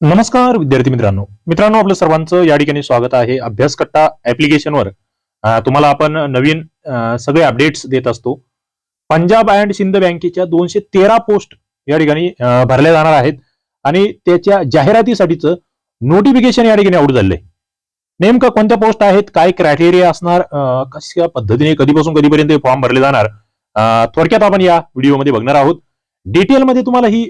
नमस्कार विद्यार्थी मित्रांनो. मित्रांनो आपलं सर्वांचं या ठिकाणी स्वागत आहे. अभ्यासकट्टा ऍप्लिकेशनवर तुम्हाला आपण नवीन सगळे अपडेट्स देत असतो. पंजाब अँड सिंध बँकेच्या दोनशे तेरा पोस्ट या ठिकाणी भरल्या जाणार आहेत. आणि त्याच्या जाहिरातीसाठीचं नोटिफिकेशन या ठिकाणी आउट झालंय. नेमकं कोणत्या पोस्ट आहेत काय क्रायटेरिया असणार कशा पद्धतीने कधीपासून कधीपर्यंत फॉर्म भरले जाणार थोडक्यात आपण या व्हिडिओमध्ये बघणार आहोत. डिटेलमध्ये तुम्हाला ही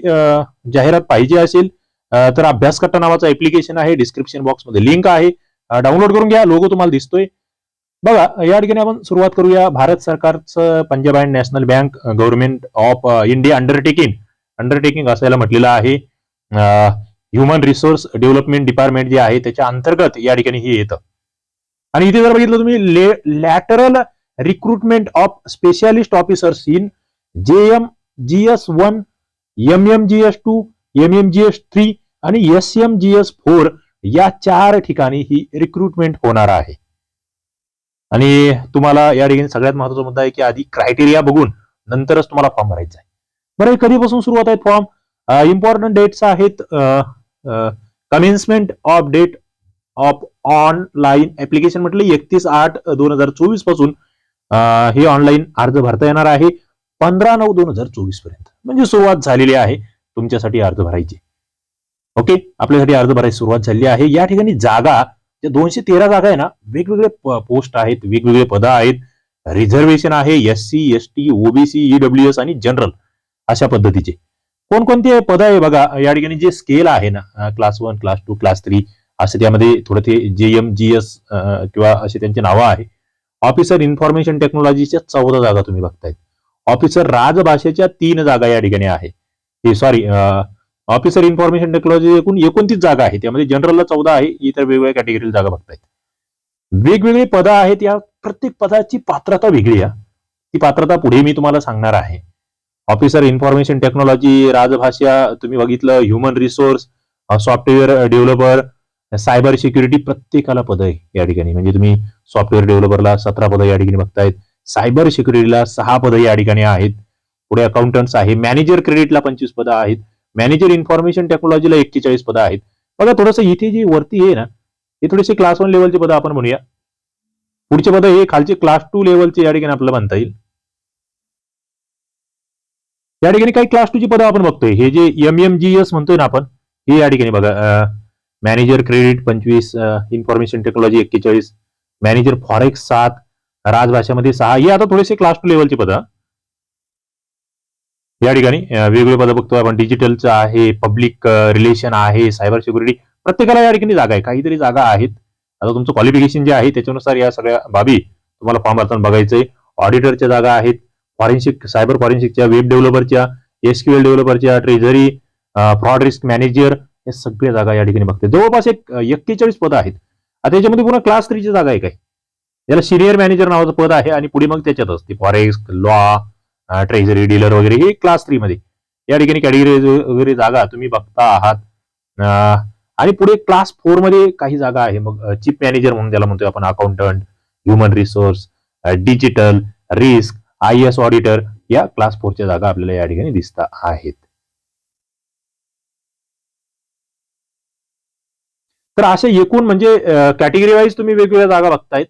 जाहिरात पाहिजे असेल तर अभ्यासकट्टा नावाचं ऍप्लिकेशन आहे. डिस्क्रिप्शन बॉक्समध्ये लिंक आहे. डाउनलोड करून घ्या. लोगो तुम्हाला दिसतोय. बघा या ठिकाणी आपण सुरुवात करूया. भारत सरकारचं Punjab and national bank government of India undertaking undertaking असायला म्हटलेलं आहे. ह्युमन रिसोर्स डेव्हलपमेंट डिपार्टमेंट जे आहे त्याच्या अंतर्गत या ठिकाणी हे येतं. आणि इथे जर बघितलं तुम्ही lateral recruitment of specialist officers in J M G S one M M G S two M M G S three आणि S M G S four या चार ठिकाणी ही रिक्रुटमेंट होणार आहे. आणि तुम्हाला या ठिकाणी सगळ्यात महत्त्वाचा मुद्दा आहे की आधी क्रायटेरिया बघून नंतरच तुम्हाला फॉर्म भरायचा आहे. बरं हे कधीपासून सुरुवात आहेत फॉर्म इम्पॉर्टंट डेट्स आहेत commencement of date of online application म्हटलं एकतीस आठ दोन हजार चोवीसपासून हे ऑनलाईन अर्ज भरता येणार आहे. पंधरा नऊ दोन हजार चोवीसपर्यंत. म्हणजे सुरुवात झालेली आहे. तुमच्यासाठी अर्ज भरायचे. ओके आपल्यासाठी अर्ज भरायची सुरुवात झाली आहे. या ठिकाणी जागा ज्या दोनशे तेरा जागा आहे ना वेगवेगळे पोस्ट आहेत वेगवेगळे पद आहेत. रिझर्वेशन आहे S C S T OBC EW S आणि जनरल अशा पद्धतीचे. कोणकोणते पद आहे बघा या ठिकाणी जे स्केल आहे ना class one class two class three असे त्यामध्ये थोडं ते जे एम जी एस किंवा असे त्यांची नावं आहे. ऑफिसर इन्फॉर्मेशन टेक्नॉलॉजीच्या चौदा जागा तुम्ही बघतायत. ऑफिसर राजभाषेच्या तीन जागा या ठिकाणी आहे. सॉरी ऑफिसर इन्फॉर्मेशन टेक्नॉलॉजी एकूण एकोणतीस जागा आहे त्यामध्ये जनरलला चौदा आहे इतर वेगवेगळ्या कॅटेगरीला जागा बघतायत. वेगवेगळी पदं आहेत या प्रत्येक पदाची पात्रता वेगळी आहे. ती पात्रता पुढे मी तुम्हाला सांगणार आहे. ऑफिसर इन्फॉर्मेशन टेक्नॉलॉजी राजभाषा तुम्ही बघितलं human resource software developer cyber security प्रत्येकाला पद आहे या ठिकाणी. म्हणजे तुम्ही सॉफ्टवेअर डेव्हलपरला सतरा पदं या ठिकाणी बघतायत. सायबर सिक्युरिटीला सहा पदं या ठिकाणी आहेत. पुढे अकाउंटंट्स आहे मॅनेजर क्रेडिटला पंचवीस पदं आहेत. मॅनेजर इन्फॉर्मेशन टेक्नॉलॉजीला एक्केचाळीस पदं आहेत. बघा थोडंसं इथे जी वरती आहे ना हे थोडेसे क्लास वन लेवलचे पदं आपण म्हणूया. पुढचे पदं हे खालचे क्लास टू लेवलचे या ठिकाणी आपल्याला म्हणता येईल. या ठिकाणी काही क्लास टू ची पदं आपण बघतोय. हे जे एम एम जी एस म्हणतोय ना आपण हे या ठिकाणी बघा मॅनेजर क्रेडिट पंचवीस इन्फॉर्मेशन टेक्नॉलॉजी एक्केचाळीस मॅनेजर फॉरेक्स सात राजभाषामध्ये सहा हे आता थोडेसे क्लास टू लेवलचे पदं या ठिकाणी वेगवेगळे पदं बघतो. आपण डिजिटलचं आहे पब्लिक रिलेशन आहे सायबर सिक्युरिटी प्रत्येकाला या ठिकाणी जागा आहे. काहीतरी जागा आहेत. आता तुमचं क्वालिफिकेशन जे आहे त्याच्यानुसार या सगळ्या बाबी तुम्हाला फॉर्म भरताना बघायचंय. ऑडिटरच्या जागा आहेत. फॉरेन्सिक सायबर फॉरेन्सिकच्या वेब डेव्हलपरच्या एसक्यूएल डेव्हलपरच्या ट्रेझरी फ्रॉड रिस्क मॅनेजर या सगळ्या जागा या ठिकाणी बघते. जवळपास एक एक्केचाळीस पदं आहेत. आता याच्यामध्ये पुन्हा क्लास थ्रीची जागा आहे काय? याला सिनियर मॅनेजर नावाचं पद आहे आणि पुढे मग त्याच्यात असते. फॉरेक्स लॉ ट्रेझरी डीलर वगैरे हे क्लास थ्री मध्ये. या ठिकाणी कॅटेगरी वगैरे जागा तुम्ही बघता आहात. आणि पुढे क्लास फोरमध्ये काही जागा आहे. मग चीफ मॅनेजर म्हणून त्याला म्हणतोय आपण accountant human resource digital risk I S auditor या क्लास फोरच्या जागा आपल्याला या ठिकाणी दिसता आहेत. तर असे एकूण म्हणजे कॅटेगरी वाईज तुम्ही वेगवेगळ्या जागा बघतायत.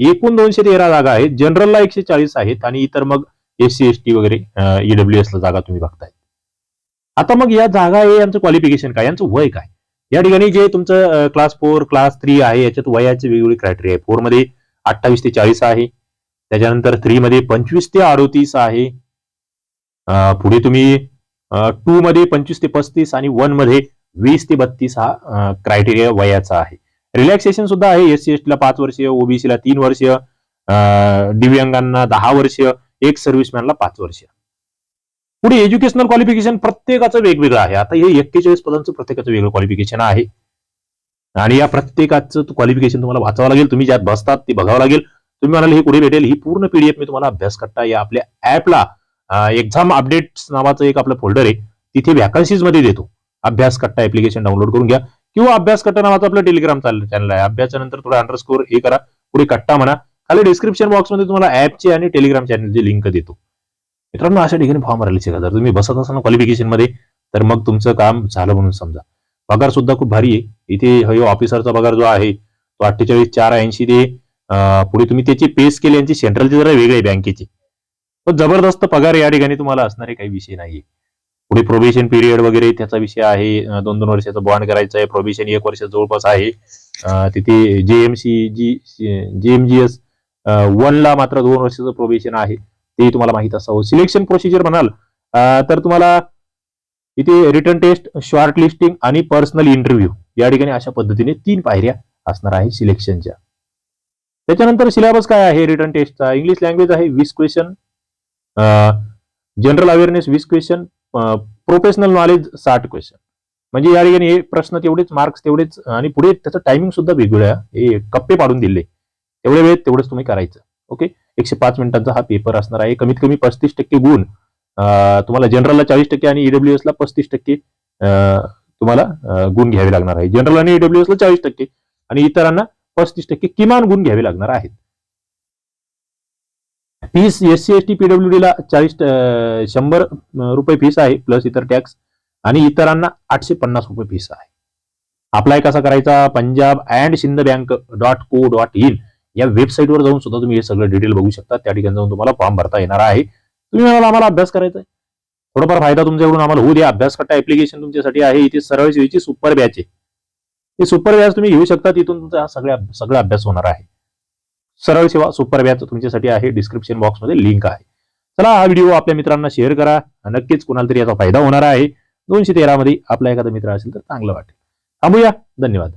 एकूण दोनशे तेरा जागा आहेत. जनरलला एकशे चाळीस आहेत. आणि इतर मग एससी एस टी वगैरे ईडब्ल्यू एसला जागा तुम्ही बघताय. आता मग या जागा आहे यांचं क्वालिफिकेशन काय? यांचं वय काय? या ठिकाणी जे तुमचं क्लास फोर क्लास थ्री आहे याच्यात वयाचे वेगवेगळे क्रायटेरिया आहे. फोरमध्ये अठ्ठावीस ते चाळीस आहे. त्याच्यानंतर थ्री मध्ये पंचवीस ते अडोतीस आहे. पुढे तुम्ही टू मध्ये पंचवीस ते पस्तीस आणि वनमध्ये वीस ते बत्तीस हा क्रायटेरिया वयाचा आहे. रिलॅक्सेशन सुद्धा आहे. एस सी एस ला पाच वर्ष ओबीसी ला तीन वर्ष दिव्यांगांना दहा वर्ष एक सर्व्हिसमॅनला पाच वर्ष. पुढे एज्युकेशनल क्वालिफिकेशन प्रत्येकाचं वेगवेगळं आहे. आता हे एक्केचाळीस पदांचं प्रत्येकाचं वेगळं क्वालिफिकेशन आहे. आणि या प्रत्येकाचं क्वालिफिकेशन तुम्हाला वाचावं लागेल. तुम्ही ज्यात बसतात ते बघावं लागेल. तुम्ही म्हणाल हे कुठे भेटेल? ही पूर्ण पीडीएफ मी तुम्हाला अभ्यास करता या आपल्या ऍपला एक्झाम अपडेट्स नावाचं एक आपलं फोल्डर आहे. तिथे व्हॅकन्सीजमध्ये देतो. अभ्यास कट्टा ऍप्लिकेशन डाउनलोड करून घ्या. किंवा अभ्यास कट्टा नावाचं आपलं टेलिग्राम चॅनल आहे. अभ्यासानंतर थोडा अंडरस्कोर हे करा. पुढे कट्टा म्हणा. खाली डिस्क्रिप्शन बॉक्समध्ये तुम्हाला ऍपची आणि टेलिग्राम चॅनलची लिंक देतो. मित्रांनो अशा ठिकाणी फॉर्म भरायला शिका. जर तुम्ही बसत असाल क्वालिफिकेशनमध्ये तर मग तुमचं काम झालं म्हणून समजा. पगार सुद्धा खूप भारी आहे. इथे हे ऑफिसरचा पगार जो आहे तो अठ्ठेचाळीस चार ऐंशी ते पुढे तुम्ही त्याची पेस केली यांची सेंट्रलची जरा वेगळे बँकेची तो जबरदस्त पगार या ठिकाणी तुम्हाला असणारे काही विषय नाहीये. पुढे प्रोबेशन पिरियड वगैरे त्याचा विषय आहे. दोन दोन वर्षाचा बॉन्ड करायचा आहे प्रोबेशन एक वर्ष जवळपास आहे. तिथे जेएमसी जी जेएमजीएस वनला मात्र दोन वर्षाचं प्रोबेशन आहे. ते तुम्हाला माहीत असावं. सिलेक्शन प्रोसिजर म्हणाल तर तुम्हाला इथे रिटर्न टेस्ट शॉर्ट लिस्टिंग आणि पर्सनल इंटरव्ह्यू या ठिकाणी अशा पद्धतीने तीन पायऱ्या असणार आहे सिलेक्शनच्या त्याच्यानंतर सिलेबस काय आहे? रिटर्न टेस्टचा इंग्लिश लँग्वेज आहे वीस क्वेश्चन जनरल अवेअरनेस वीस क्वेश्चन प्रोफेशनल नॉलेज साठ क्वेश्चन म्हणजे या ठिकाणी हे प्रश्न तेवढेच मार्क्स तेवढेच आणि पुढे त्याचं टायमिंग सुद्धा वेगवेगळ्या हे कप्पे पाडून दिले. एवढ्या वेळेत तेवढंच तुम्ही करायचं. ओके एकशे पाच मिनिटांचा हा पेपर असणार आहे. कमीत कमी पस्तीस टक्के गुण तुम्हाला जनरलला चाळीस टक्के आणि ईडब्ल्यू ला पस्तीस टक्के तुम्हाला गुण घ्यावे लागणार आहे. जनरल आणि ईडब्ल्यू ला चाळीस टक्के आणि इतरांना पस्तीस टक्के किमान गुण घ्यावे लागणार आहेत. Fees S C S T PW ला चाळीस शंभर रुपये फीस आहे प्लस इतर टॅक्स आणि इतरांना आठशे पन्नास रुपये फीस आहे. अप्लाय कसा करायचा? Punjab and Sindh bank dot co dot in. या वेबसाईटवर जाऊन सुद्धा तुम्ही हे सगळं डिटेल बघू शकता. त्या ठिकाणी जाऊन तुम्हाला फॉर्म भरता येणार आहे. तुम्ही म्हणाला आम्हाला अभ्यास करायचा आहे थोडाफार फायदा तुमच्याकडून आम्हाला होऊ द्या. अभ्यास करता ऍप्लिकेशन तुमच्यासाठी आहे. इथे सरळ सेवेची सुपर बॅच आहे. ते सुपर बॅच तुम्ही घेऊ शकता. तिथून तुमचा सगळ्या सगळा अभ्यास होणार आहे. सरळ सेवा सुपर बॅच तुमच्यासाठी आहे. डिस्क्रिप्शन बॉक्समध्ये लिंक आहे. चला हा व्हिडिओ आपल्या मित्रांना शेअर करा. नक्कीच कोणाला तरी याचा फायदा होणार आहे. दोनशे तेरा मध्ये आपला एखादा मित्र असेल तर चांगलं वाटेल. थांबूया. धन्यवाद.